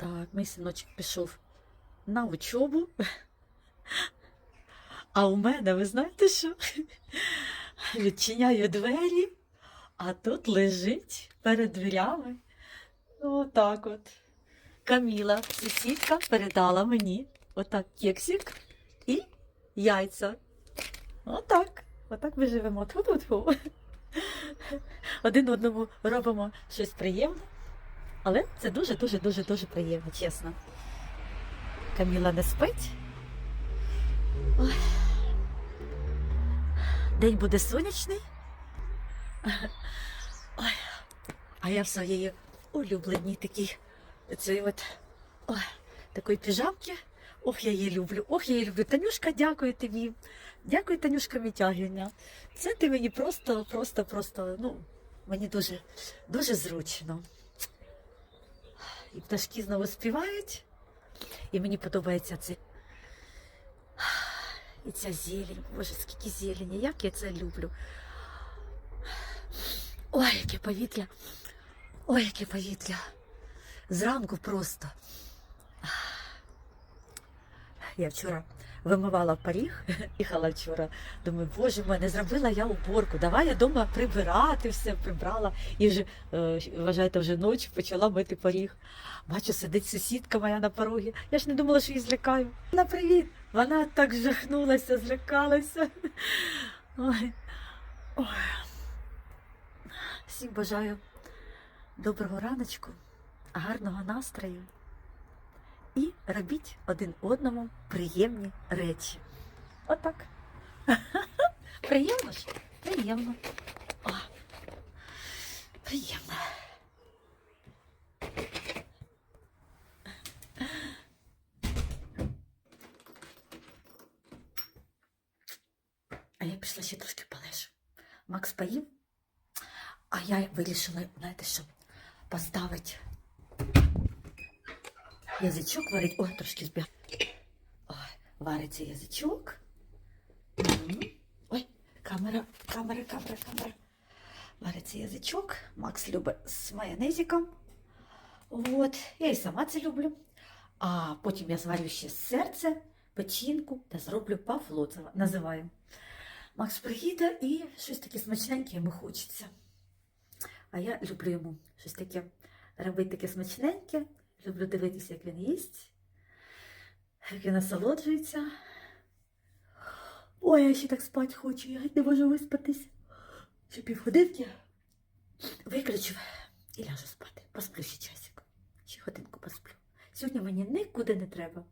Так, мій синочок пішов на учобу. А у мене, ви знаєте що? Відчиняю двері, а тут лежить перед дверями. Отак от. Каміла, сусідка, передала мені отак кексик і яйця. Отак. Отак ми живемо. Тьфу-тьфу-тьфу. Один одному робимо щось приємне. Але це дуже-дуже дуже дуже приємно, чесно. Каміла не спить. Ой. День буде сонячний. Ой. А я в своєї улюбленій такій цій от ой, такої піжамки. Ох, я її люблю. Ох, я її люблю. Танюшка, дякую тобі. Дякую, Танюшка Мітягіна. Це ти мені просто, просто, просто, ну, мені дуже, дуже зручно. І пташки знову співають. І мені подобається це. І ця зелень. Боже, скільки зелені, як я це люблю. Ой, яке повітря. Ой, яке повітря. Зранку просто. Я вчора вимивала поріг, їхала вчора. Думаю, боже мой, не зробила я уборку. Давай я вдома прибирати все, прибрала. І вже, е, вважаєте, вже ночі почала мити поріг. Бачу, сидить сусідка моя на порогі. Я ж не думала, що її злякаю. На привіт! Вона так жахнулася, злякалася. Ой. Ой. Всім бажаю доброго раночку, гарного настрою і робіть один одному приємні речі. Отак. Приємно ж? Приємно. О, приємно. А я пішла ще трошки полежу. Макс поїв, а я вирішила, знаєте що, поставити язичок варить. Ой, трошки збіг. Ой, вариться язичок. Ой, камера, камера, камера, камера. Вариться язичок. Макс любить з майонезиком. От, я і сама це люблю. А потім я зварю ще серце, печінку та зроблю павло, це називаю. Макс приїде і щось таке смачненьке йому хочеться. А я люблю йому щось таке робити таке смачненьке. Люблю дивитися, як він їсть, як він насолоджується. Ой, я ще так спати хочу, я не можу виспатись. Ще півгодинки виключу і ляжу спати. Посплю ще часик. Ще годинку посплю. Сьогодні мені нікуди не треба.